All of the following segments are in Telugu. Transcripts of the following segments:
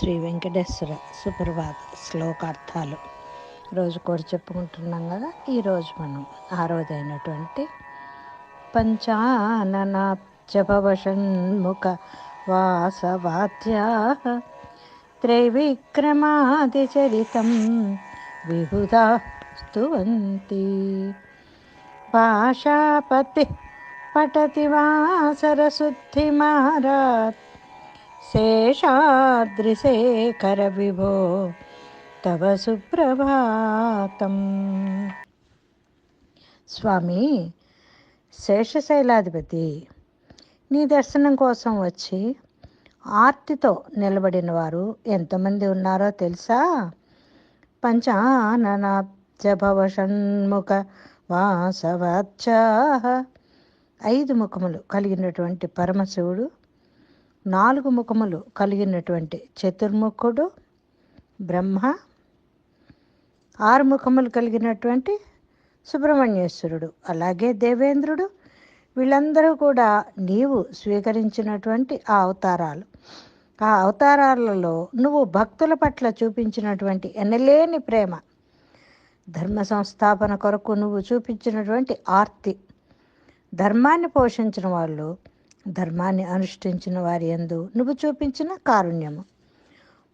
శ్రీ వెంకటేశ్వర సుప్రభాత శ్లోకార్థాలు. రోజు కూడా చెప్పుకుంటున్నాం కదా ఈరోజు మనం ఆరోదైనటువంటి పంచాననాబ్జభవషణ్ముఖ వాసవాద్యా త్రైవిక్రమాదిచరితం విభుదా స్తువంతి భాషాపతి పఠతి వా సరశుద్ధిమారాత్ శేషాద్రిశేఖర విభో తవ సుప్రభాతం. స్వామి శేషశైలాధిపతి నీ దర్శనం కోసం వచ్చి ఆర్తితో నిలబడిన వారు ఎంతమంది ఉన్నారో తెలుసా? పంచాననాబ్జభవ షణ్ముఖ వాసవచ్చ ఐదు ముఖములు కలిగినటువంటి పరమశివుడు నాలుగు ముఖములు కలిగినటువంటి చతుర్ముఖుడు బ్రహ్మ ఆరు ముఖములు కలిగినటువంటి సుబ్రహ్మణ్యేశ్వరుడు అలాగే దేవేంద్రుడు. వీళ్ళందరూ కూడా నీవు స్వీకరించినటువంటి ఆ అవతారాలు. ఆ అవతారాలలో నువ్వు భక్తుల పట్ల చూపించినటువంటి ఎనలేని ప్రేమ ధర్మ సంస్థాపన కొరకు నువ్వు చూపించినటువంటి ఆర్తి ధర్మాన్ని పోషించిన వాళ్ళు ధర్మాన్ని అనుష్ఠించిన వారి ఎందు నువ్వు చూపించిన కారుణ్యము.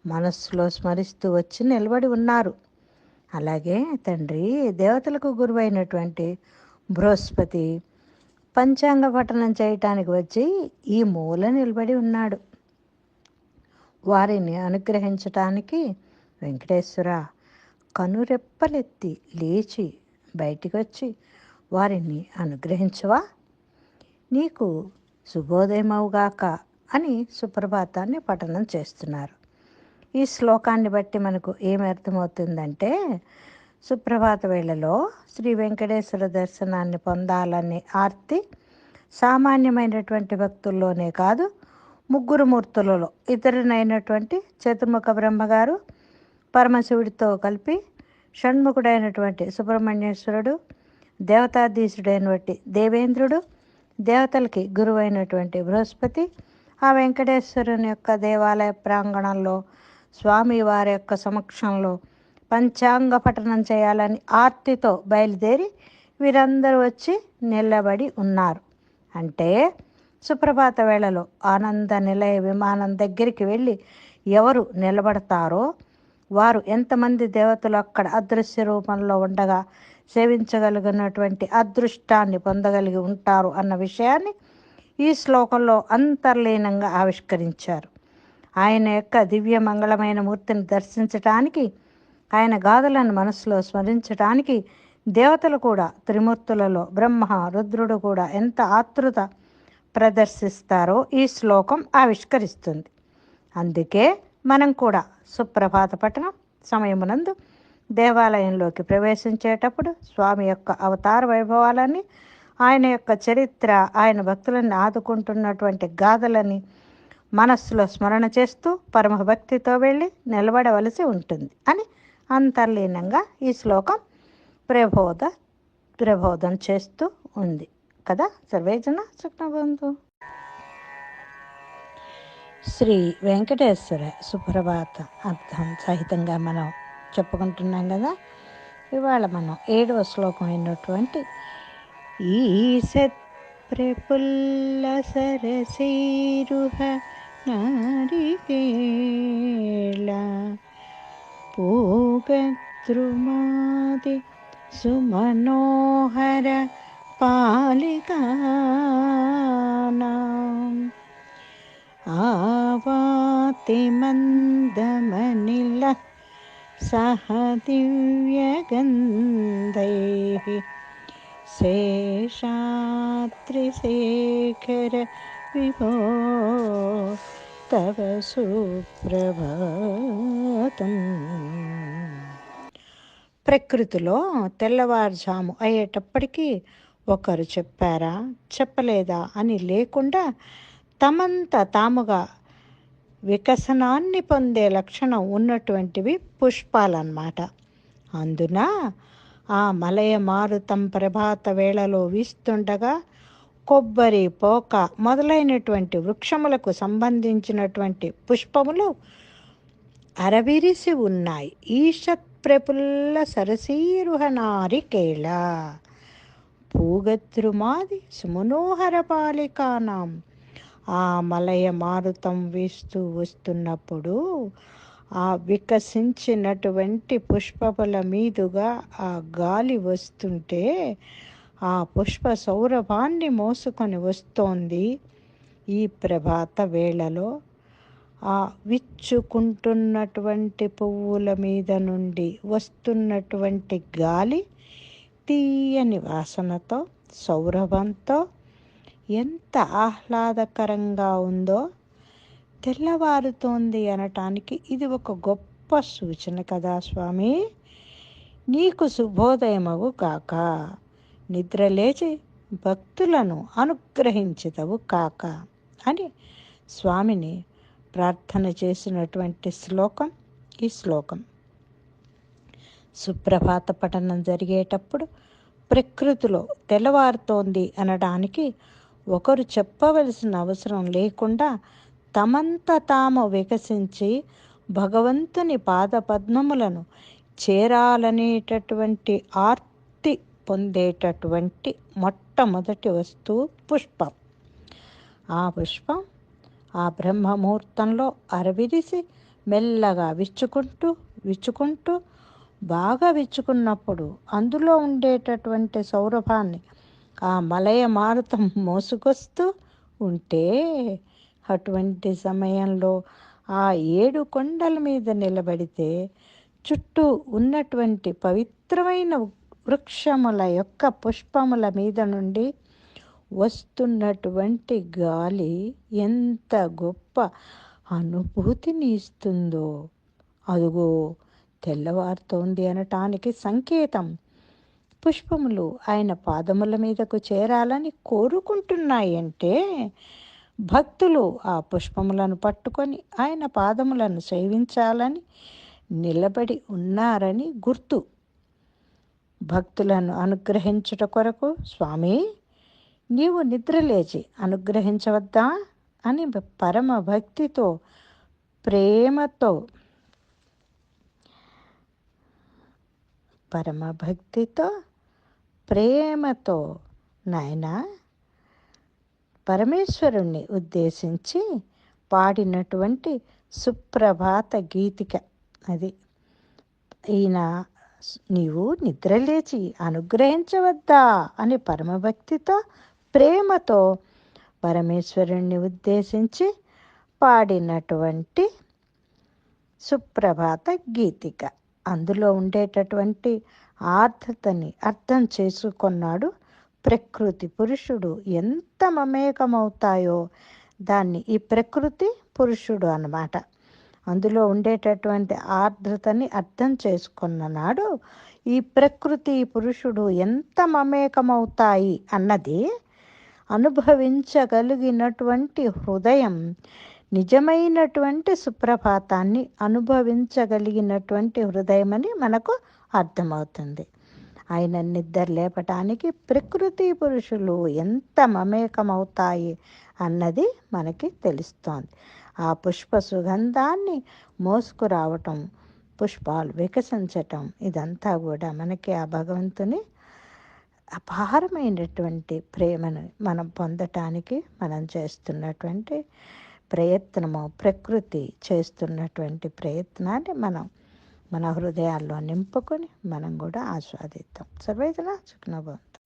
మనస్సులో స్మరిస్తూ వచ్చి నిలబడి ఉన్నారు. అలాగే తండ్రి దేవతలకు గురువైనటువంటి బృహస్పతి పంచాంగ పఠనం చేయటానికి వచ్చి ఈ మూల నిలబడి ఉన్నాడు. వారిని అనుగ్రహించటానికి వెంకటేశ్వర కనురెప్పలెత్తి లేచి బయటికి వచ్చి వారిని అనుగ్రహించవా? నీకు శుభోదయమవుగాక అని సుప్రభాతాన్ని పఠనం చేస్తున్నారు. ఈ శ్లోకాన్ని బట్టి మనకు ఏమి అర్థమవుతుందంటే సుప్రభాత వేళలో శ్రీ వెంకటేశ్వర దర్శనాన్ని పొందాలనే ఆర్తి సామాన్యమైనటువంటి భక్తుల్లోనే కాదు ముగ్గురు మూర్తులలో ఇతరునైనటువంటి చతుర్ముఖ బ్రహ్మగారు పరమశివుడితో కలిపి షణ్ముఖుడైనటువంటి సుబ్రహ్మణ్యేశ్వరుడు దేవతాధీశుడైనటువంటి దేవేంద్రుడు దేవతలకి గురువైనటువంటి బృహస్పతి ఆ వెంకటేశ్వరుని యొక్క దేవాలయ ప్రాంగణంలో స్వామి వారి యొక్క సమక్షంలో పంచాంగ పఠనం చేయాలని ఆర్తితో బయలుదేరి వీరందరూ వచ్చి నిలబడి ఉన్నారు. అంటే సుప్రభాత వేళలో ఆనంద నిలయ విమానం దగ్గరికి వెళ్ళి ఎవరు నిలబడతారో వారు ఎంతమంది దేవతలు అక్కడ అదృశ్య రూపంలో ఉండగా సేవించగలిగినటువంటి అదృష్టాన్ని పొందగలిగి ఉంటారు అన్న విషయాన్ని ఈ శ్లోకంలో అంతర్లీనంగా ఆవిష్కరించారు. ఆయన యొక్క దివ్య మంగళమైన మూర్తిని దర్శించటానికి ఆయన గాథలను మనసులో స్మరించటానికి దేవతలు కూడా త్రిమూర్తులలో బ్రహ్మ రుద్రుడు కూడా ఎంత ఆతృత ప్రదర్శిస్తారో ఈ శ్లోకం ఆవిష్కరిస్తుంది. అందుకే మనం కూడా సుప్రభాత పట్టణం సమయమునందు దేవాలయంలోకి ప్రవేశించేటప్పుడు స్వామి యొక్క అవతార వైభవాలని ఆయన యొక్క చరిత్ర ఆయన భక్తులను ఆదుకుంటున్నటువంటి గాథలని మనస్సులో స్మరణ చేస్తూ పరమ భక్తితో వెళ్ళి నిలబడవలసి ఉంటుంది అని అంతర్లీనంగా ఈ శ్లోకం ప్రబోధ ప్రబోధం చేస్తూ ఉంది. కదా సర్వేజన సుఖ్నబంధు. శ్రీ వెంకటేశ్వర సుప్రభాత అర్థం సహితంగా మనం చెప్పుకుంటున్నాం కదా? ఇవాళ మనం ఏడవ శ్లోకం అయినటువంటి ఈసత్ ప్రఫుల్ల సరసీరుహ నారికేళ పూగద్రుమాది సుమనోహర పాలికానాం. ఆవాతి మందమనిల సహ దివ్యగంధైः శేషాత్రిశేఖర విభో తవ సుప్రభాతం ప్రకృతిలో తెల్లవారుజాము అయ్యేటప్పటికీ ఒకరు చెప్పారా చెప్పలేదా అని లేకుండా తమంత తాముగా వికసనాన్ని పొందే లక్షణం ఉన్నటువంటివి పుష్పాలన్నమాట. అందున ఆ మలయ మారుతం ప్రభాత వేళలో వీస్తుండగా కొబ్బరి పోక మొదలైనటువంటి వృక్షములకు సంబంధించినటువంటి పుష్పములు అరవిరిసి ఉన్నాయి. ఈషత్ ప్రపుల్ల సరసీరుహనారికేళ. పూగద్రుమాది సుమనోహర పాలికానాం ఆ మలయ మారుతం వీస్తూ వస్తున్నప్పుడు ఆ వికసించినటువంటి పుష్పముల మీదుగా ఆ గాలి వస్తుంటే ఆ పుష్ప సౌరభాన్ని మోసుకొని వస్తోంది ఈ ప్రభాత వేళలో. ఆ విచ్చుకుంటున్నటువంటి పువ్వుల మీద నుండి వస్తున్నటువంటి గాలి తీయని వాసనతో సౌరభంతో ఎంత ఆహ్లాదకరంగా ఉందో తెల్లవారుతోంది అనటానికి ఇది ఒక గొప్ప సూచన కదా స్వామి. నీకు శుభోదయమవు కాక. నిద్రలేచి భక్తులను అనుగ్రహించదవు కాక అని స్వామిని ప్రార్థన చేసినటువంటి శ్లోకం ఈ శ్లోకం. సుప్రభాత పఠనం జరిగేటప్పుడు ప్రకృతిలో తెల్లవారుతోంది అనడానికి ఒకరు చెప్పవలసిన అవసరం లేకుండా తమంత తాము వికసించి భగవంతుని పాదపద్మములను చేరాలనేటటువంటి ఆర్తి పొందేటటువంటి మొట్టమొదటి వస్తువు పుష్పం. ఆ పుష్పం ఆ బ్రహ్మముహూర్తంలో అరవిరిసి మెల్లగా విచ్చుకుంటూ విచ్చుకుంటూ బాగా విచ్చుకున్నప్పుడు అందులో ఉండేటటువంటి సౌరభాన్ని ఆ మలయ మారుతం మోసుకొస్తూ ఉంటే అటువంటి సమయంలో ఆ ఏడు కొండల మీద నిలబడితే చుట్టూ ఉన్నటువంటి పవిత్రమైన వృక్షముల యొక్క పుష్పముల మీద నుండి వస్తున్నటువంటి గాలి ఎంత గొప్ప అనుభూతిని ఇస్తుందో. అదుగో తెల్లవారుతోంది అనటానికి సంకేతం. పుష్పములు ఆయన పాదముల మీదకు చేరాలని కోరుకుంటున్నాయంటే భక్తులు ఆ పుష్పములను పట్టుకొని ఆయన పాదములను సేవించాలని నిలబడి ఉన్నారని గుర్తు. భక్తులను అనుగ్రహించుట కొరకు స్వామి నీవు నిద్రలేచి అనుగ్రహించవద్దా? అని పరమ భక్తితో ప్రేమతో పరమ భక్తితో ప్రేమతో నాయన పరమేశ్వరుణ్ణి ఉద్దేశించి పాడినటువంటి సుప్రభాత గీతిక అది. ఈయన నీవు నిద్రలేచి అనుగ్రహించవద్దా అని పరమభక్తితో ప్రేమతో పరమేశ్వరుణ్ణి ఉద్దేశించి పాడినటువంటి సుప్రభాత గీతిక. అందులో ఉండేటటువంటి ఆర్ధతని అర్థం చేసుకున్నాడు. ప్రకృతి పురుషుడు ఎంత మమేకమవుతాయో దాన్ని ఈ ప్రకృతి పురుషుడు అన్నమాట. అందులో ఉండేటటువంటి ఆర్ద్రతని అర్థం చేసుకున్ననాడు ఈ ప్రకృతి పురుషుడు ఎంత మమేకమవుతాయి అన్నది అనుభవించగలిగినటువంటి హృదయం నిజమైనటువంటి సుప్రభాతాన్ని అనుభవించగలిగినటువంటి హృదయమని మనకు అర్థమవుతుంది. ఆయన నిద్ర లేపటానికి ప్రకృతి పురుషులు ఎంత మమేకమవుతాయి అన్నది మనకి తెలుస్తోంది. ఆ పుష్ప సుగంధాన్ని మోసుకురావటం పుష్పాలు వికసించటం ఇదంతా కూడా మనకి ఆ భగవంతుని అపారమైనటువంటి ప్రేమను మనం పొందటానికి మనం చేస్తున్నటువంటి ప్రయత్నము ప్రకృతి చేస్తున్నటువంటి ప్రయత్నాన్ని మనం మన హృదయాల్లో నింపుకొని మనం కూడా ఆస్వాదిద్దాం. సర్వేదన సుఖనభవంతం.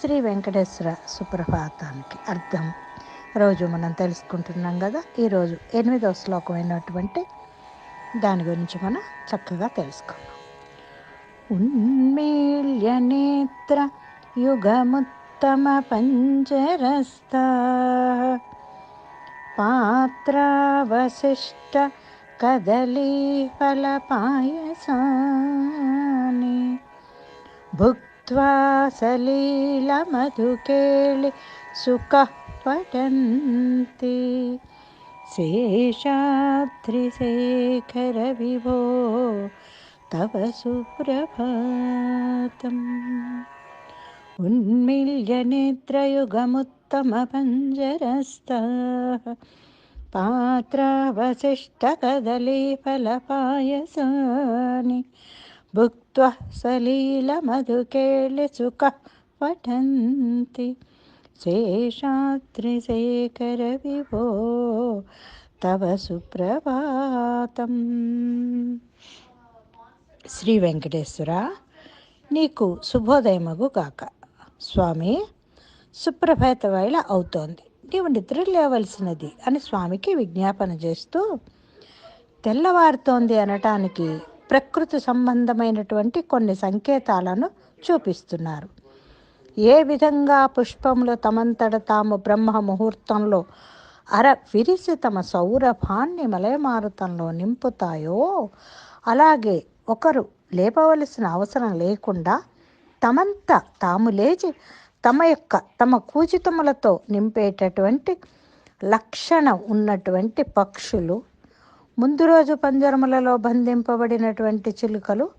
శ్రీ వెంకటేశ్వర సుప్రభాతానికి అర్థం. రోజు మనం తెలుసుకుంటున్నాం కదా ఈరోజు ఎనిమిదవ శ్లోకమైనటువంటి దాని గురించి మనం చక్కగా తెలుసుకున్నాం ఉన్మీల్య నేత్ర యుగముత్తమ పంజరస్తా पात्रावसिष्ठकदलीफलपायसानि भुक्त्वा सलीलमधुकेलि सुखः पठन्ति। शेषाद्रिशेखरविभो तव सुप्रभातम्। తవ సుప్రభాతం ఉన్మిల్య నేత్రయుగముత్తమ పంజరస్థ पात्रावशिष्टकदलीफलपायसानि भुक्त्वा सलीलमधुकेलिसुखः पठन्ति శేషాద్రిశేఖరవిభో తవ సుప్రభాతం శ్రీ వెంకటేశ్వర నీకు శుభోదయమగు గాక స్వామి సుప్రభాత వేళ అవుతోంది. నీవు నిద్ర లేవలసినది అని స్వామికి విజ్ఞాపన చేస్తూ తెల్లవారుతోంది అనటానికి ప్రకృతి సంబంధమైనటువంటి కొన్ని సంకేతాలను చూపిస్తున్నారు. ఏ విధంగా పుష్పములు తమంతట తాము బ్రహ్మ ముహూర్తంలో అర విరిసి తమ సౌరభాన్ని మలయమారుతంలో నింపుతాయో అలాగే ఒకరు లేపవలసిన అవసరం లేకుండా తమంతా తాము లేచి తమ యొక్క తమ కూచితములతో నింపేటటువంటి లక్షణం ఉన్నటువంటి పక్షులు ముందు రోజు పంజరములలో బంధింపబడినటువంటి చిలుకలు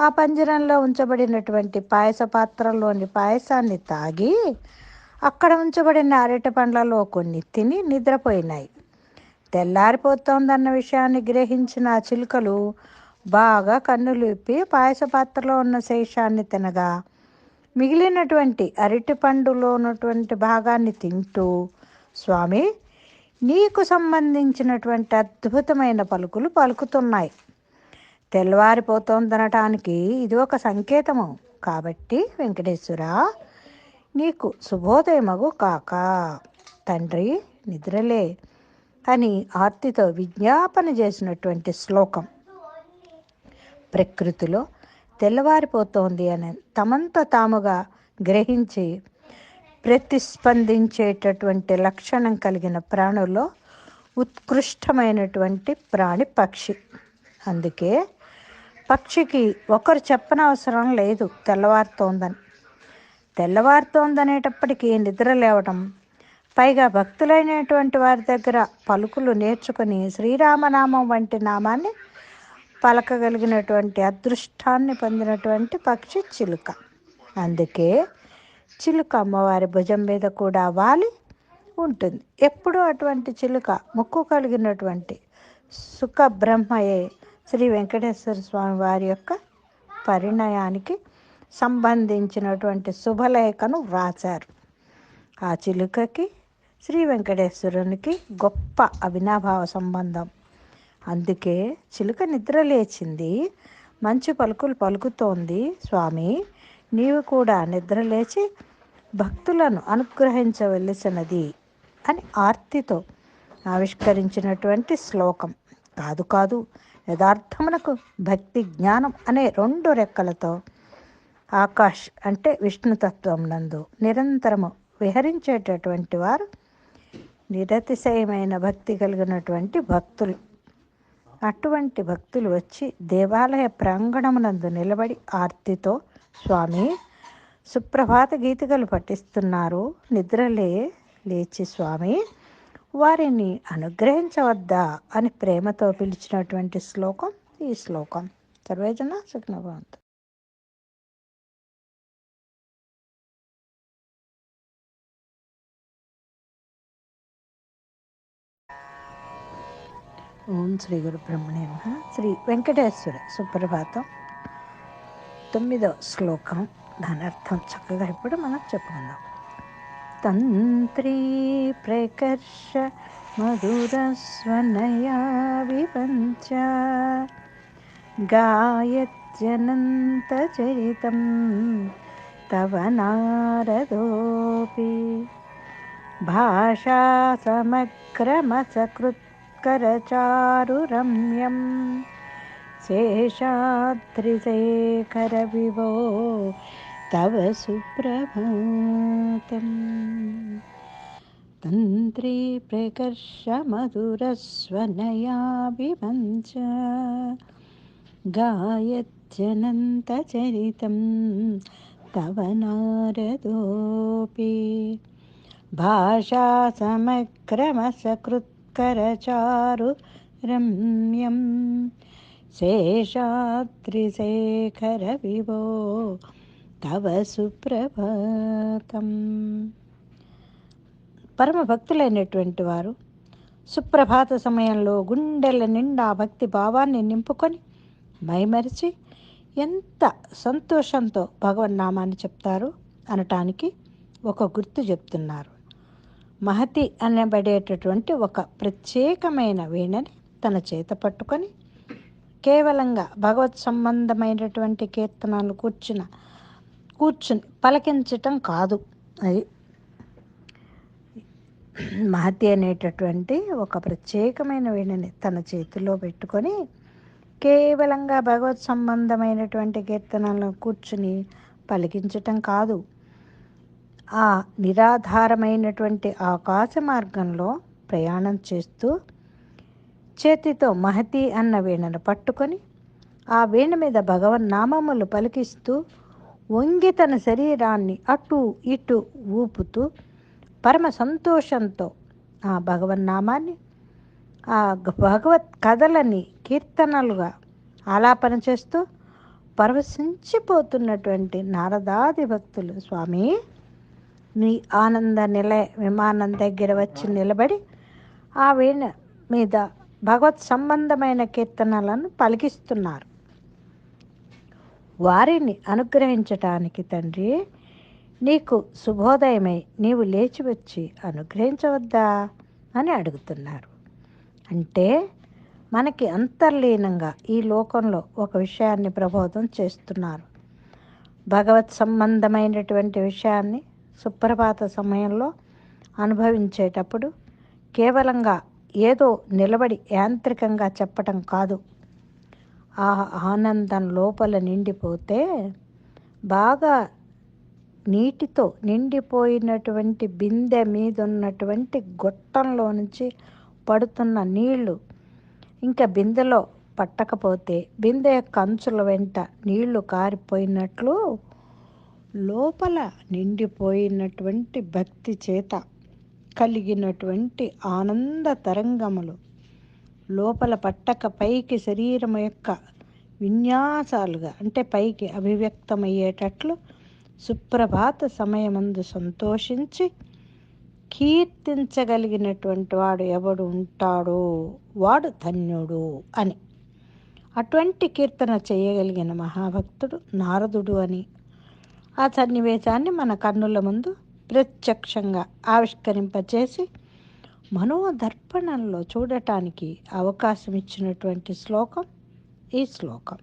ఆ పంజరంలో ఉంచబడినటువంటి పాయస పాత్రలోని పాయసాన్ని తాగి అక్కడ ఉంచబడిన అరటి పండ్లలో కొన్ని తిని నిద్రపోయినాయి. తెల్లారిపోతోందన్న విషయాన్ని గ్రహించిన ఆ చిలుకలు బాగా కన్నులిప్పి పాయస పాత్రలో ఉన్న శేషాన్ని తినగా మిగిలినటువంటి అరటి పండులో ఉన్నటువంటి భాగాన్ని తింటూ స్వామి నీకు సంబంధించినటువంటి అద్భుతమైన పలుకులు పలుకుతున్నాయి. తెల్లవారిపోతోందనటానికి ఇది ఒక సంకేతము. కాబట్టి వెంకటేశ్వర నీకు శుభోదయమగు కాక తండ్రి నిద్రలే అని ఆర్తితో విజ్ఞాపన చేసినటువంటి శ్లోకం. ప్రకృతిలో తెల్లవారిపోతోంది అని తమంత తాముగా గ్రహించి ప్రతిస్పందించేటటువంటి లక్షణం కలిగిన ప్రాణుల్లో ఉత్కృష్టమైనటువంటి ప్రాణి పక్షి. అందుకే పక్షికి ఒకరు చెప్పనవసరం లేదు తెల్లవారుతోందని. తెల్లవారుతోందనేటప్పటికీ నిద్ర లేవటం పైగా భక్తులైనటువంటి వారి దగ్గర పలుకులు నేర్చుకుని శ్రీరామనామం వంటి నామాన్ని పలకగలిగినటువంటి అదృష్టాన్ని పొందినటువంటి పక్షి చిలుక. అందుకే చిలుక అమ్మవారి భుజం మీద కూడా వాలి ఉంటుంది. ఎప్పుడూ అటువంటి చిలుక ముక్కు కలిగినటువంటి సుఖ బ్రహ్మయే శ్రీ వెంకటేశ్వర స్వామి వారి యొక్క పరిణయానికి సంబంధించినటువంటి శుభలేఖను వ్రాశారు. ఆ చిలుకకి శ్రీ వెంకటేశ్వరునికి గొప్ప అవినాభావ సంబంధం. అందుకే చిలుక నిద్ర లేచింది. మంచి పలుకులు పలుకుతోంది. స్వామి నీవు కూడా నిద్ర లేచి భక్తులను అనుగ్రహించవలసినది అని ఆర్తితో ఆవిష్కరించినటువంటి శ్లోకం. కాదు కాదు యథార్థమునకు భక్తి జ్ఞానం అనే రెండు రెక్కలతో ఆకాష్ అంటే విష్ణుతత్వం నందు నిరంతరము విహరించేటటువంటి వారు నిరతిశయమైన భక్తి కలిగినటువంటి భక్తులు. అటువంటి భక్తులు వచ్చి దేవాలయ ప్రాంగణమునందు నిలబడి ఆర్తితో స్వామి సుప్రభాత గీతికలు పఠిస్తున్నారు. నిద్రలే లేచి స్వామి వారిని అనుగ్రహించవద్దా? అని ప్రేమతో పిలిచినటువంటి శ్లోకం ఈ శ్లోకం. సర్వేజన సుఖ్నభవంతు ఓం శ్రీ గురు బ్రహ్మణే శ్రీ వెంకటేశ్వర సుప్రభాతం. తొమ్మిదవ శ్లోకం. దాని అర్థం చక్కగా ఇప్పుడు మనం చెప్పుకుందాం. తంత్రీ ప్రకర్ష మధురస్వనయా విపంచ గాయత్యనంతచరితం తవ నారదోపి. భాషా करचारुरम्यं शेषाद्रिशेखरविभो तव सुप्रभातम्। तन्त्री प्रकर्षमधुरस्वनयाभिमञ्च गायत्यनन्तचरितं तव नारदोऽपि। भाषा समक्रमसकृत् భాషా రమ్యం శేషాద్రిశేఖర విభో తవ సుప్రభాతం పరమ భక్తులైనటువంటి వారు సుప్రభాత సమయంలో గుండెల నిండా భక్తి భావాన్ని నింపుకొని మైమరిచి ఎంత సంతోషంతో భగవన్నామాన్ని చెప్తారు అనటానికి ఒక గుర్తు చెప్తున్నారు. మహతి అనబడేటటువంటి ఒక ప్రత్యేకమైన వీణని తన చేత పట్టుకొని కేవలంగా భగవత్ సంబంధమైనటువంటి కీర్తనలు కూర్చున్న కూర్చుని పలకించటం కాదు. అది మహతి అనేటటువంటి ఒక ప్రత్యేకమైన వీణని తన చేతిలో పెట్టుకొని కేవలంగా భగవత్ సంబంధమైనటువంటి కీర్తనలను కూర్చుని పలికించటం కాదు. ఆ నిరాధారమైనటువంటి ఆకాశ మార్గంలో ప్రయాణం చేస్తూ చేతితో మహతి అన్న వీణను పట్టుకొని ఆ వీణ మీద భగవన్ నామములు పలికిస్తూ వంగి తన శరీరాన్ని అటు ఇటు ఊపుతూ పరమ సంతోషంతో ఆ భగవన్నామాన్ని ఆ భగవత్ కథలని కీర్తనలుగా ఆలాపన చేస్తూ పరవశించిపోతున్నటువంటి నారదాది భక్తులు. స్వామి నీ ఆనంద నిలయ విమానం దగ్గర వచ్చి నిలబడి ఆ వీణ మీద భగవత్ సంబంధమైన కీర్తనలను పలికిస్తున్నారు. వారిని అనుగ్రహించటానికి తండ్రి నీకు శుభోదయమై నీవు లేచి వచ్చి అనుగ్రహించవద్దా అని అడుగుతున్నారు. అంటే మనకి అంతర్లీనంగా ఈ లోకంలో ఒక విషయాన్ని ప్రబోధం చేస్తున్నారు. భగవత్ సంబంధమైనటువంటి విషయాన్ని సుప్రభాత సమయంలో అనుభవించేటప్పుడు కేవలంగా ఏదో నిలబడి యాంత్రికంగా చెప్పటం కాదు. ఆ ఆనందం లోపల నిండిపోతే బాగా నీటితో నిండిపోయినటువంటి బిందె మీద ఉన్నటువంటి గొట్టంలో నుంచి పడుతున్న నీళ్ళు ఇంకా బిందెలో పట్టకపోతే బిందె యొక్క అంచుల వెంట నీళ్ళు కారిపోయినట్లు లోపల నిండిపోయినటువంటి భక్తి చేత కలిగినటువంటి ఆనంద తరంగములు. లోపల పట్టక పైకి శరీరం యొక్క విన్యాసాలుగా అంటే పైకి అభివ్యక్తమయ్యేటట్లు సుప్రభాత సమయమందు సంతోషించి కీర్తించగలిగినటువంటి వాడు ఎవడు ఉంటాడో వాడు ధన్యుడు అని. అటువంటి కీర్తన చేయగలిగిన మహాభక్తుడు నారదుడు అని ఆ సన్నివేశాన్ని మన కన్నుల ముందు ప్రత్యక్షంగా ఆవిష్కరింపచేసి మనోదర్పణంలో చూడటానికి అవకాశం ఇచ్చినటువంటి శ్లోకం ఈ శ్లోకం.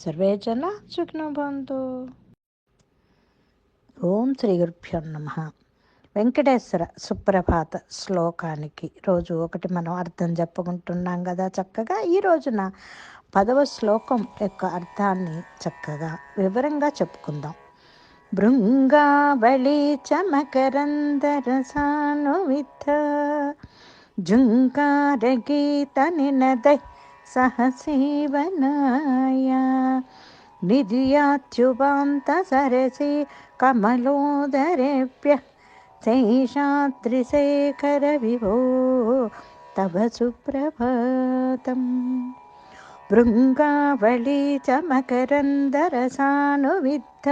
సర్వేజన సుఖ్నబంధు ఓం శ్రీ గురుభ్యో నమ. వెంకటేశ్వర సుప్రభాత శ్లోకానికి రోజు ఒకటి మనం అర్థం చెప్పుకుంటున్నాం కదా చక్కగా. ఈ రోజున పదవ శ్లోకం యొక్క అర్థాన్ని చక్కగా వివరంగా చెప్పుకుందాం. बृङ्गावली चमकरन्दरसानुविद्ध झुङ्कारगीतनि नदैः सहसेवनया। निर्याच्युपान्तसरसि कमलोदरेभ्यः शैषात्रिशेखरविभो तव सुप्रभातम्। भृङ्गावली च मकरन्दरसानुविद्ध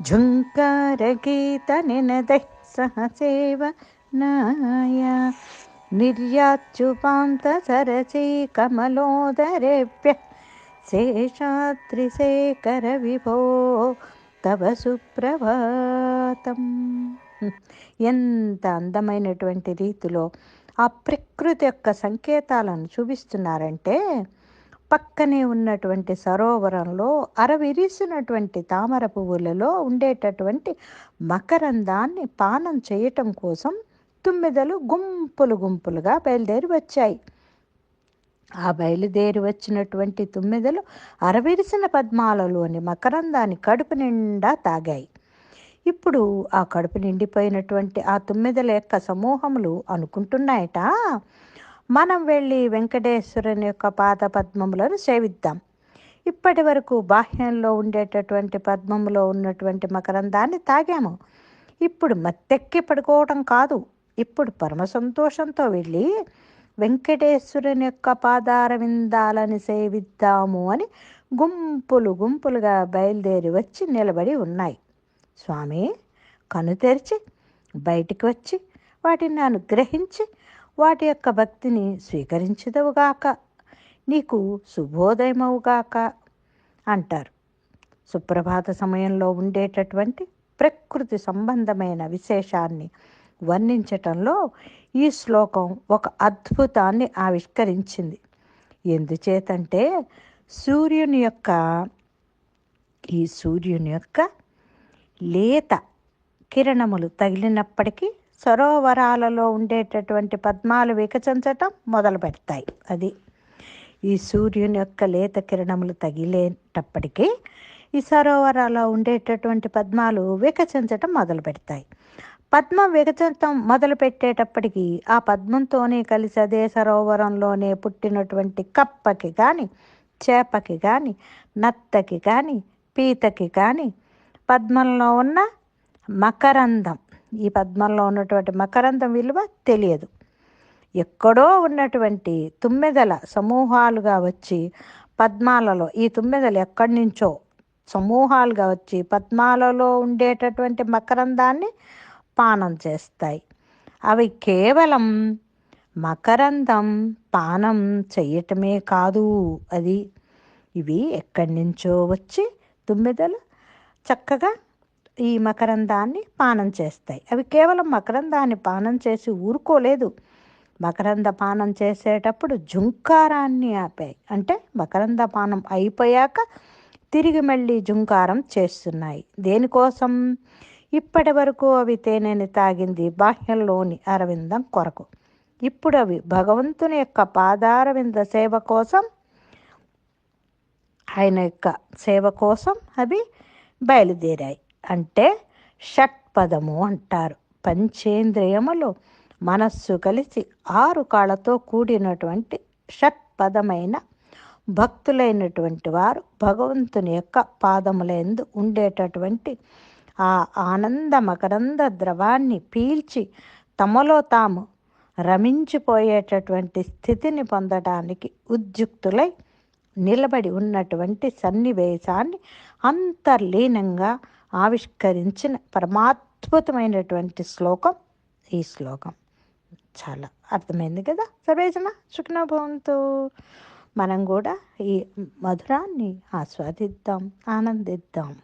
झुङ्कारगीतनिनदैः सह सेवनाय निर्याच्युपान्तसरसी कमलोदरेभ्यः శేషాద్రిశేఖరవిభో తవ సుప్రభాతం ఎంత అందమైనటువంటి రీతిలో ఆ ప్రకృతి యొక్క సంకేతాలను చూపిస్తున్నారంటే పక్కనే ఉన్నటువంటి సరోవరంలో అరవిరిసినటువంటి తామర పువ్వులలో ఉండేటటువంటి మకరందాన్ని పానం చేయటం కోసం తుమ్మెదలు గుంపులు గుంపులుగా బయలుదేరి వచ్చాయి. ఆ బయలుదేరి వచ్చినటువంటి తుమ్మెదలు అరవిరిసిన పద్మాలలోని మకరందాన్ని కడుపు నిండా తాగాయి. ఇప్పుడు ఆ కడుపు నిండిపోయినటువంటి ఆ తుమ్మెదల యొక్క సమూహములు అనుకుంటున్నాయట? మనం వెళ్ళి వెంకటేశ్వరుని యొక్క పాద పద్మములను సేవిద్దాం. ఇప్పటి వరకు బాహ్యంలో ఉండేటటువంటి పద్మములో ఉన్నటువంటి మకరందాన్ని తాగాము. ఇప్పుడు మత్తెక్కి పడుకోవటం కాదు. ఇప్పుడు పరమ సంతోషంతో వెళ్ళి వెంకటేశ్వరుని యొక్క పాదార విందాలని సేవిద్దాము అని గుంపులు గుంపులుగా బయలుదేరి వచ్చి నిలబడి ఉన్నాయి. స్వామి కను తెరిచి బయటికి వచ్చి వాటిని అనుగ్రహించి వాటి యొక్క భక్తిని స్వీకరించదవుగాక. నీకు శుభోదయమవుగాక అంటారు. సుప్రభాత సమయంలో ఉండేటటువంటి ప్రకృతి సంబంధమైన విశేషాన్ని వర్ణించటంలో ఈ శ్లోకం ఒక అద్భుతాన్ని ఆవిష్కరించింది. ఎందుచేతంటే సూర్యుని యొక్క ఈ సూర్యుని యొక్క లేత కిరణములు తగిలినప్పటికీ సరోవరాలలో ఉండేటటువంటి పద్మాలు వికసించటం మొదలు పెడతాయి. అది ఈ సూర్యుని యొక్క లేత కిరణములు తగిలేటప్పటికీ ఈ సరోవరాలో ఉండేటటువంటి పద్మాలు వికసించటం మొదలు పెడతాయి. పద్మం వికసించటం మొదలు పెట్టేటప్పటికీ ఆ పద్మంతోనే కలిసి అదే సరోవరంలోనే పుట్టినటువంటి కప్పకి కానీ చేపకి కానీ నత్తకి కానీ పీతకి కానీ పద్మంలో ఉన్న మకరందం ఈ పద్మంలో ఉన్నటువంటి మకరందం విలువ తెలియదు. ఎక్కడో ఉన్నటువంటి తుమ్మెదల సమూహాలుగా వచ్చి పద్మాలలో ఈ తుమ్మెదలు ఎక్కడి నుంచో సమూహాలుగా వచ్చి పద్మాలలో ఉండేటటువంటి మకరందాన్ని పానం చేస్తాయి. అవి కేవలం మకరందం పానం చేయటమే కాదు అది. ఇవి ఎక్కడి నుంచో వచ్చి తుమ్మెదలు చక్కగా ఈ మకరందాన్ని పానం చేస్తాయి. అవి కేవలం మకరందాన్ని పానం చేసి ఊరుకోలేదు. మకరంద పానం చేసేటప్పుడు జుంకారాన్ని ఆపాయి. అంటే మకరంద పానం అయిపోయాక తిరిగి మళ్ళీ జుంకారం చేస్తున్నాయి. దేనికోసం? ఇప్పటి వరకు అవి తేనెని తాగింది బాహ్యంలోని అరవిందం కొరకు. ఇప్పుడు అవి భగవంతుని యొక్క పాదారవింద సేవ కోసం ఆయన యొక్క సేవ కోసం అవి బయలుదేరాయి. అంటే షట్పదము అంటారు. పంచేంద్రియములు మనస్సు కలిసి ఆరు కాళ్ళతో కూడినటువంటి షట్పదమైన భక్తులైనటువంటి వారు భగవంతుని యొక్క పాదములందు ఉండేటటువంటి ఆ ఆనంద మకరంద ద్రవాన్ని పీల్చి తమలో తాము రమించిపోయేటటువంటి స్థితిని పొందడానికి ఉద్యుక్తులై నిలబడి ఉన్నటువంటి సన్నివేశాన్ని అంతర్లీనంగా ఆవిష్కరించిన పరమాద్భుతమైనటువంటి శ్లోకం ఈ శ్లోకం. చాలా అర్థమైంది కదా? సర్వేజన సుఖనభవంతో. మనం కూడా ఈ మధురాన్ని ఆస్వాదిద్దాం ఆనందిద్దాం.